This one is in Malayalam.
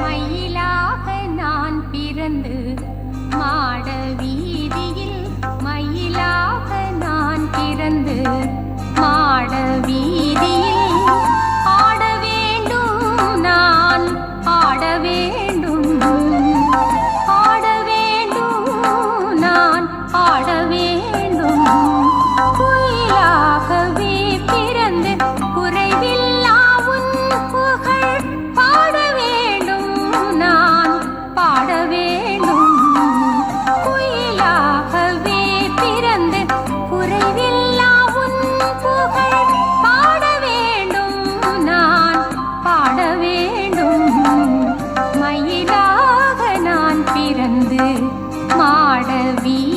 ไม่ പാടവീ